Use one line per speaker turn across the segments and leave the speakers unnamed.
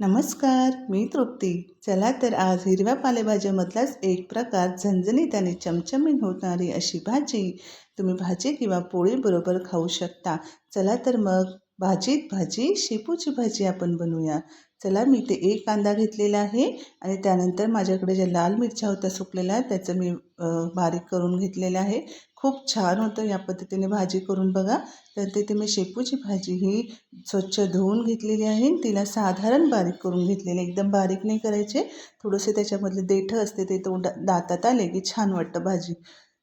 नमस्कार मी तृप्ती. चला तर आज हिरव्या पालेभाज्यामधलाच एक प्रकार झणझणीत आणि चमचमीत होणारी अशी भाजी. तुम्ही भाजी किंवा पोळीबरोबर खाऊ शकता. चला तर मग भाजीत भाजी शेपूची भाजी आपण बनवूया. चला मी ते एक कांदा घेतलेला आहे आणि त्यानंतर माझ्याकडे ज्या लाल मिरच्या होत्या सुकलेल्या त्याचं मी बारीक करून घेतलेलं आहे. खूप छान होतं या पद्धतीने भाजी करून बघा. तर तिथे मी शेपूची भाजी ही स्वच्छ धुवून घेतलेली आहे तिला साधारण बारीक करून घेतलेली एकदम बारीक नाही करायचे. थोडंसे त्याच्यामधले देठं असते ते तोंड दातात आले की छान वाटतं भाजी.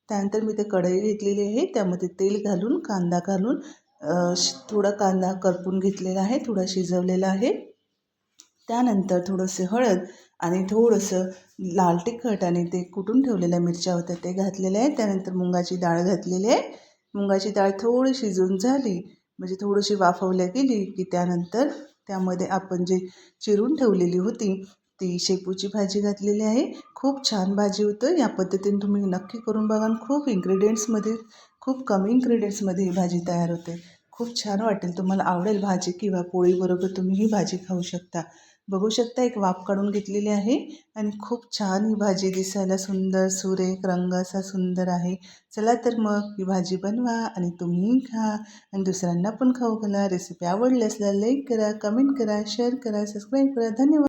त्यानंतर मी ते कढई घेतलेली आहे. त्यामध्ये तेल घालून कांदा घालून थोडा कांदा करपून घेतलेला आहे थोडा शिजवलेला आहे. त्यानंतर थोडंसं हळद आणि थोडंसं लाल तिखट आणि ते कुटून ठेवलेल्या मिरच्या होत्या ते घातलेले आहे त्यानंतर मुंगाची डाळ घातलेली आहे. मुंगाची डाळ थोडी शिजून झाली म्हणजे थोडीशी वाफवल्या गेली की त्यानंतर त्यामध्ये आपण जे चिरून ठेवलेली होती ती शेपूची भाजी घातलेली आहे. खूप छान भाजी होतं. या पद्धतीने तुम्ही नक्की करून बघा खूप इन्ग्रेडियंट्समध्ये खूप कमी इन्ग्रेडियंट्समध्ये ही भाजी तयार होते. खूप छान वाटेल. तुम्हाला आवडेल भाजी किंवा पोळीबरोबर तुम्ही ही भाजी खाऊ शकता. बघू शकता एक वाफ काढून घेतलेली आहे आणि खूप छान ही भाजी दिसायला सुंदर सुरेख रंग असा सुंदर आहे. चला तर मग ही भाजी बनवा आणि तुम्ही खा आणि दुसऱ्यांना पण खाऊ घाला. रेसिपी आवडली असल्यास लाईक करा कमेंट करा शेअर करा सबस्क्राईब करा. धन्यवाद.